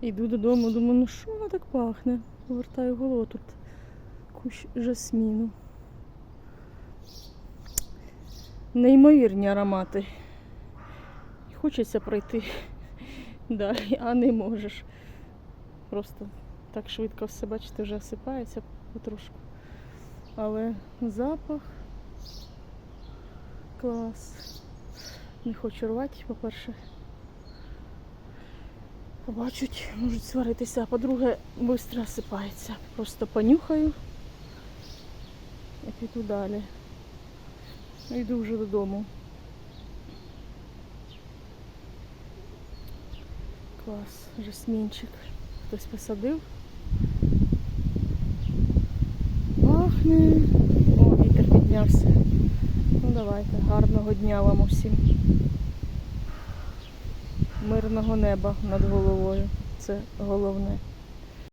Йду додому, думаю, ну що воно так пахне? Повертаю голову тут кущ жасміну. Неймовірні аромати. Хочеться пройти далі, а не можеш. Просто так швидко все, бачите, вже осипається потрошку. Але запах клас. Не хочу рвати, по-перше. Побачать, можуть сваритися, а по-друге, швидко осипається. Просто понюхаю і піду далі. Йду вже додому. Клас, жасмінчик. Хтось посадив. Пахне. О, вітер піднявся. Ну давайте, гарного дня вам усім. Мирного неба над головою. Це головне.